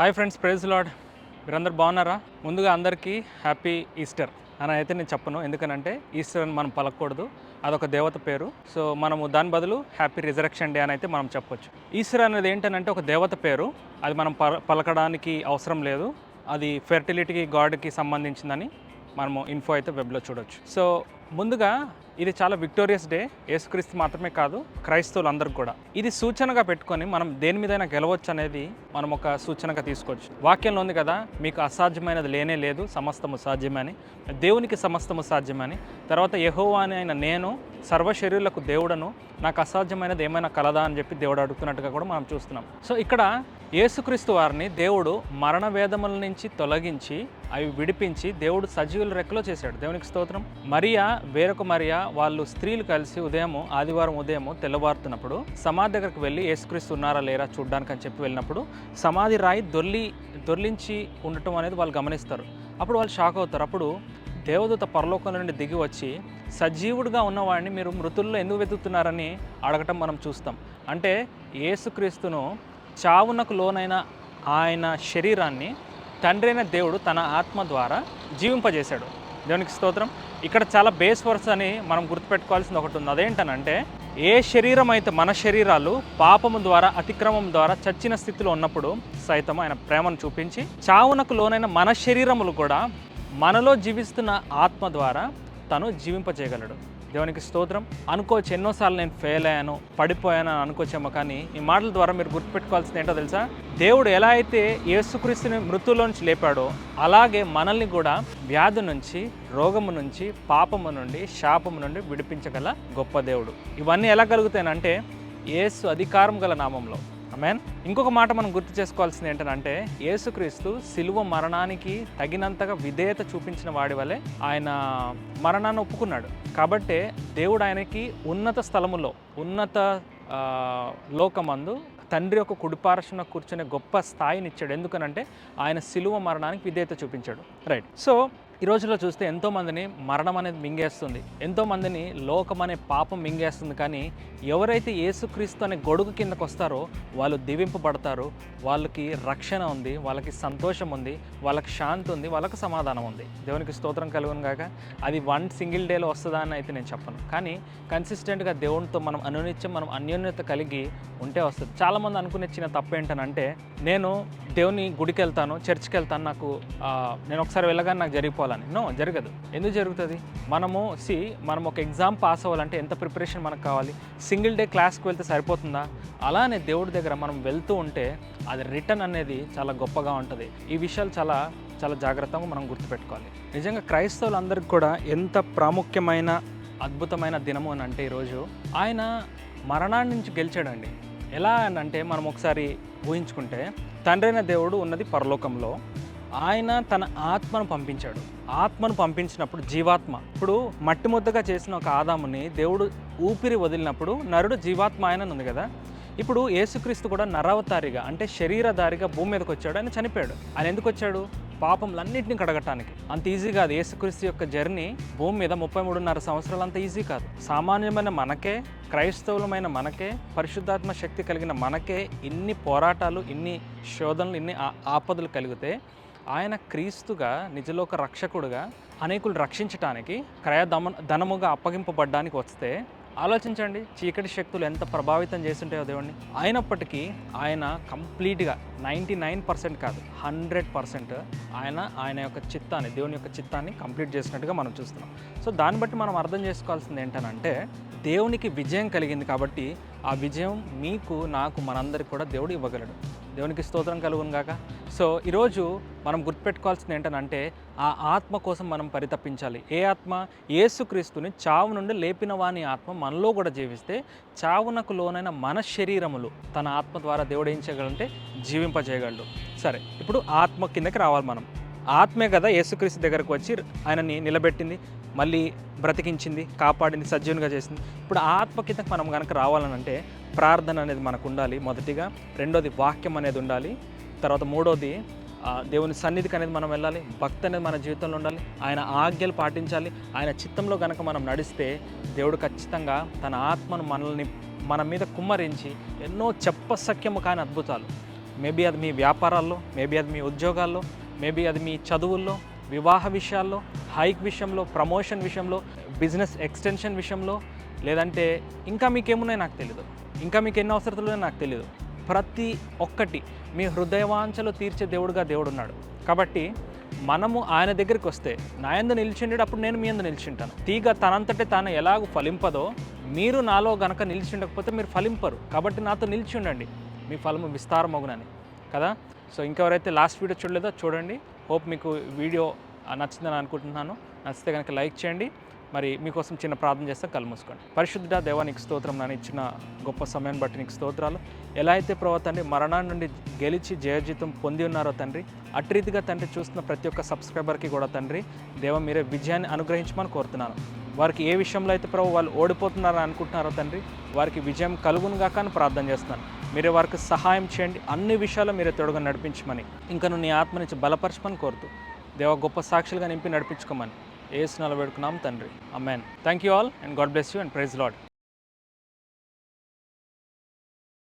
Hi friends praise lord. మీరందరూ బాగున్నారా? ముందుగా అందరికీ హ్యాపీ ఈస్టర్. అని అయితే నేను చెప్పను. ఎందుకనంటే ఈస్టర్ అని మనం పలకూడదు అదొక దేవత పేరు. సో మనము దాని బదులు హ్యాపీ రిజరక్షన్ డే అని అయితే మనం చెప్పొచ్చు. ఈస్టర్ అనేది ఏంటంటే ఒక దేవత పేరు. అది మనం పల పలకడానికి అవసరం లేదు. అది ఫెర్టిలిటీకి గాడ్కి సంబంధించిందని మనము ఇన్ఫో అయితే వెబ్లో చూడొచ్చు. సో ముందుగా ఇది చాలా విక్టోరియస్ డే యేసుక్రీస్తు మాత్రమే కాదు క్రైస్తవులు అందరికి కూడా. ఇది సూచనగా పెట్టుకొని మనం దేని మీదైనా గెలవచ్చు అనేది మనం ఒక సూచనగా తీసుకోవచ్చు. వాక్యంలో ఉంది కదా మీకు అసాధ్యమైనది లేనే లేదు సమస్తము సాధ్యమని. దేవునికి సమస్తము సాధ్యమని. తర్వాత యెహోవా అని అయిన నేను సర్వశరీరులకు దేవుడను నాకు అసాధ్యమైనది ఏమైనా కలదా అని చెప్పి దేవుడు అడుగుతున్నట్టుగా కూడా మనం చూస్తున్నాం. సో ఇక్కడ యేసుక్రీస్తు వారిని దేవుడు మరణ వేదముల నుంచి తొలగించి అవి విడిపించి దేవుడు సజీవుల రెక్కలో చేశాడు. దేవునికి స్తోత్రం. మరియా వేరొక మరియా వాళ్ళు స్త్రీలు కలిసి ఉదయం ఆదివారం ఉదయం తెల్లవారుతున్నప్పుడు సమాధి దగ్గరకు వెళ్ళి యేసుక్రీస్తు ఉన్నారా లేరా చూడడానికి అని చెప్పి వెళ్ళినప్పుడు సమాధి రాయి దొర్లి దొర్లించి ఉండటం అనేది వాళ్ళు గమనిస్తారు. అప్పుడు వాళ్ళు షాక్ అవుతారు. అప్పుడు దేవదూత పరలోకం నుండి దిగి వచ్చి సజీవుడిగా ఉన్నవాడిని మీరు మృతుల్లో ఎందుకు వెతుకుతున్నారని అడగటం మనం చూస్తాం. అంటే యేసుక్రీస్తును చావునకు లోనైన ఆయన శరీరాన్ని తండ్రైన దేవుడు తన ఆత్మ ద్వారా జీవింపజేశాడు. దేవునికి స్తోత్రం. ఇక్కడ చాలా బేస్ వర్స్ అని మనం గుర్తుపెట్టుకోవాల్సింది ఒకటి ఉంది. అదేంటనంటే ఏ శరీరం అయితే మన శరీరాలు పాపము ద్వారా అతిక్రమం ద్వారా చచ్చిన స్థితిలో ఉన్నప్పుడు సైతం ఆయన ప్రేమను చూపించి చావునకు లోనైన మన శరీరములు కూడా మనలో జీవిస్తున్న ఆత్మ ద్వారా తను జీవింపజేయగలడు. దేవునికి స్తోత్రం. అనుకోవచ్చు ఎన్నోసార్లు నేను ఫెయిల్ అయ్యాను పడిపోయాను అని అనుకోవచ్చేమో కానీ ఈ మాటల ద్వారా మీరు గుర్తుపెట్టుకోవాల్సింది ఏంటో తెలుసా? దేవుడు ఎలా అయితే యేసుక్రీస్తుని మృతుల్లో నుంచి లేపాడో అలాగే మనల్ని కూడా వ్యాధి నుంచి రోగము నుంచి పాపము నుండి శాపము నుండి విడిపించగల గొప్ప దేవుడు. ఇవన్నీ ఎలా కలుగుతాయనంటే యేసు అధికారం గల నామంలో. అమెన్ ఇంకొక మాట మనం గుర్తు చేసుకోవాల్సింది ఏంటంటే యేసుక్రీస్తు సిలువ మరణానికి తగినంతగా విధేయత చూపించిన వాడి వలె ఆయన మరణాన్ని ఒప్పుకున్నాడు. కాబట్టే దేవుడు ఆయనకి ఉన్నత స్థలములో ఉన్నత లోకమందు తండ్రి యొక్క కుడిపార్శ్వన కూర్చునే గొప్ప స్థాయిని ఇచ్చాడు ఎందుకనంటే ఆయన సిలువ మరణానికి విధేయత చూపించాడు. రైట్ సో ఈ రోజుల్లో చూస్తే ఎంతోమందిని మరణం అనేది మింగేస్తుంది. ఎంతోమందిని లోకం అనే పాపం మింగేస్తుంది. కానీ ఎవరైతే యేసుక్రీస్తు అనే గొడుగు కిందకు వస్తారో వాళ్ళు దివింపబడతారు. వాళ్ళకి రక్షణ ఉంది వాళ్ళకి సంతోషం ఉంది వాళ్ళకి శాంతి ఉంది వాళ్ళకి సమాధానం ఉంది. దేవునికి స్తోత్రం కలుగును కాక అది వన్ సింగిల్ డేలో వస్తుందా అని అయితే నేను చెప్పను. కానీ కన్సిస్టెంట్గా దేవునితో మనం అనునిత్యం మనం అన్యోన్యత కలిగి ఉంటే వస్తుంది. చాలామంది అనుకునే చిన్న తప్పు ఏంటనంటే నేను దేవుని గుడికి వెళ్తాను చర్చ్కి వెళ్తాను నాకు నేను ఒకసారి వెళ్ళగానే నాకు జరిగిపోవాలని. నో జరగదు. ఎందుకు జరుగుతుంది? మనము సి మనం ఒక ఎగ్జామ్ పాస్ అవ్వాలంటే ఎంత ప్రిపరేషన్ మనకు కావాలి? సింగిల్ డే క్లాస్కి వెళ్తే సరిపోతుందా? అలానే దేవుడి దగ్గర మనం వెళ్తూ ఉంటే అది రిటర్న్ అనేది చాలా గొప్పగా ఉంటుంది. ఈ విషయాలు చాలా చాలా జాగ్రత్తగా మనం గుర్తుపెట్టుకోవాలి. నిజంగా క్రైస్తవులందరికీ కూడా ఎంత ప్రాముఖ్యమైన అద్భుతమైన దినము అని అంటే ఈరోజు ఆయన మరణాన్ని నుంచి గెలిచాడండి. ఎలా అని అంటే మనం ఒకసారి ఊహించుకుంటే తండ్రైన దేవుడు ఉన్నది పరలోకంలో. ఆయన తన ఆత్మను పంపించాడు. ఆత్మను పంపించినప్పుడు జీవాత్మ. ఇప్పుడు మట్టి ముద్దగా చేసిన ఒక ఆదాముని దేవుడు ఊపిరి వదిలినప్పుడు నరుడు జీవాత్మ ఆయన ఉంది కదా? ఇప్పుడు యేసుక్రీస్తు కూడా నరవతారిగా అంటే శరీరధారిగా భూమి మీదకి వచ్చాడు ఆయన చనిపోయాడు. ఆయన ఎందుకు వచ్చాడు? పాపంలన్నింటినీ కడగటానికి. అంత ఈజీ కాదు. యేసుక్రీస్తు యొక్క జర్నీ భూమి మీద ముప్పై మూడున్నర సంవత్సరాలు అంత ఈజీ కాదు. సామాన్యమైన మనకే క్రైస్తవులమైన మనకే పరిశుద్ధాత్మ శక్తి కలిగిన మనకే ఇన్ని పోరాటాలు ఇన్ని శోధనలు ఇన్ని ఆ- ఆపదలు కలిగితే ఆయన క్రీస్తుగా నిజలోక రక్షకుడుగా అనేకులు రక్షించటానికి క్రయ దమ ధనముగా అప్పగింపబడ్డానికి వస్తే ఆలోచించండి చీకటి శక్తులు ఎంత ప్రభావితం చేస్తుంటాయో దేవుడిని అయినప్పటికీ ఆయన కంప్లీట్గా నైంటీ నైన్ పర్సెంట్ కాదు హండ్రెడ్ పర్సెంట్ ఆయన ఆయన యొక్క చిత్తాన్ని దేవుని యొక్క చిత్తాన్ని కంప్లీట్ చేసినట్టుగా మనం చూస్తున్నాం. సో దాన్ని బట్టి మనం అర్థం చేసుకోవాల్సింది ఏంటనంటే దేవునికి విజయం కలిగింది కాబట్టి ఆ విజయం మీకు నాకు మనందరికి కూడా దేవుడు ఇవ్వగలడు. దేవునికి స్తోత్రం కలుగును గాక. సో ఈరోజు మనం గుర్తుపెట్టుకోవాల్సింది ఏంటనంటే ఆ ఆత్మ కోసం మనం పరితపించాలి. ఏ ఆత్మ? ఏసుక్రీస్తుని చావు నుండి లేపిన వాని ఆత్మ మనలో కూడా జీవిస్తే చావునకు లోనైన మన శరీరములు తన ఆత్మ ద్వారా దేవుడు ఏం చేయగలంటే జీవింపజేయగలడు. సరే ఇప్పుడు ఆత్మ కిందకి రావాలి మనం. ఆత్మే కదా యేసుక్రీస్తు దగ్గరకు వచ్చి ఆయనని నిలబెట్టింది మళ్ళీ బ్రతికించింది కాపాడింది సజ్జనుగా చేసింది. ఇప్పుడు ఆ ఆత్మ మనం కనుక రావాలనంటే ప్రార్థన అనేది మనకు ఉండాలి మొదటిగా రెండోది వాక్యం అనేది ఉండాలి తర్వాత మూడోది దేవుని సన్నిధికి అనేది మనం వెళ్ళాలి భక్తి అనేది మన జీవితంలో ఉండాలి ఆయన ఆజ్ఞలు పాటించాలి ఆయన చిత్తంలో కనుక మనం నడిస్తే దేవుడు ఖచ్చితంగా తన ఆత్మను మనల్ని మన మీద కుమ్మరించి ఎన్నో చెప్పసఖ్యము కాని అద్భుతాలు. మేబీ అది మీ వ్యాపారాల్లో మేబీ అది మీ ఉద్యోగాల్లో మేబీ అది మీ చదువుల్లో వివాహ విషయాల్లో హైక్ విషయంలో ప్రమోషన్ విషయంలో బిజినెస్ ఎక్స్టెన్షన్ విషయంలో లేదంటే ఇంకా మీకేమున్నాయో నాకు తెలియదు ఇంకా మీకు ఎన్ని అవసరతలు ఉన్నాయో నాకు తెలియదు ప్రతి ఒక్కటి మీ హృదయవాంఛలు తీర్చే దేవుడుగా దేవుడు ఉన్నాడు కాబట్టి మనము ఆయన దగ్గరికి వస్తే నా ఎందు నిలిచిండు అప్పుడు నేను మీ ఎందు నిలిచింటాను. తీగ తనంతటే తాను ఎలాగ ఫలింపదో మీరు నాలో గనక నిలిచి ఉండకపోతే మీరు ఫలింపరు. కాబట్టి నాతో నిలిచి ఉండండి. మీ ఫలము విస్తారమగునని. కదా? సో ఇంకెవరైతే లాస్ట్ వీడియో చూడలేదో చూడండి. హోప్ మీకు వీడియో నచ్చిందని అనుకుంటున్నాను. నచ్చితే కనుక లైక్ చేయండి. మరి మీకోసం చిన్న ప్రార్థన చేస్తే కళ్ళు మూసుకోండి. పరిశుద్ధ దేవానికి స్తోత్రం. నన్ను ఇచ్చిన గొప్ప సమయం బట్టి నీకు స్తోత్రాలు. ఎలా అయితే ప్రభావ తండ్రి మరణాన్ని నుండి గెలిచి జయజీతం పొంది ఉన్నారో తండ్రి అటు రీతిగా తండ్రి చూస్తున్న ప్రతి ఒక్క సబ్స్క్రైబర్కి కూడా తండ్రి దేవ మీరే విజయాన్ని అనుగ్రహించమని కోరుతున్నాను. వారికి ఏ విషయంలో అయితే ప్రభు వాళ్ళు ఓడిపోతున్నారని అనుకుంటున్నారో తండ్రి వారికి విజయం కలుగునుగాక అని ప్రార్థన చేస్తున్నాను. మీరే వారికి సహాయం చేయండి. అన్ని విషయాలు మీరే తోడుగా నడిపించమని. ఇంకా నువ్వు నీ ఆత్మ నుంచి బలపరచమని కోరుతూ దేవ గొప్ప సాక్షులుగా నింపి నడిపించుకోమని. ఏ స్నాలు పెడుకున్నాం తండ్రి. Amman thank you all and God bless you and praise Lord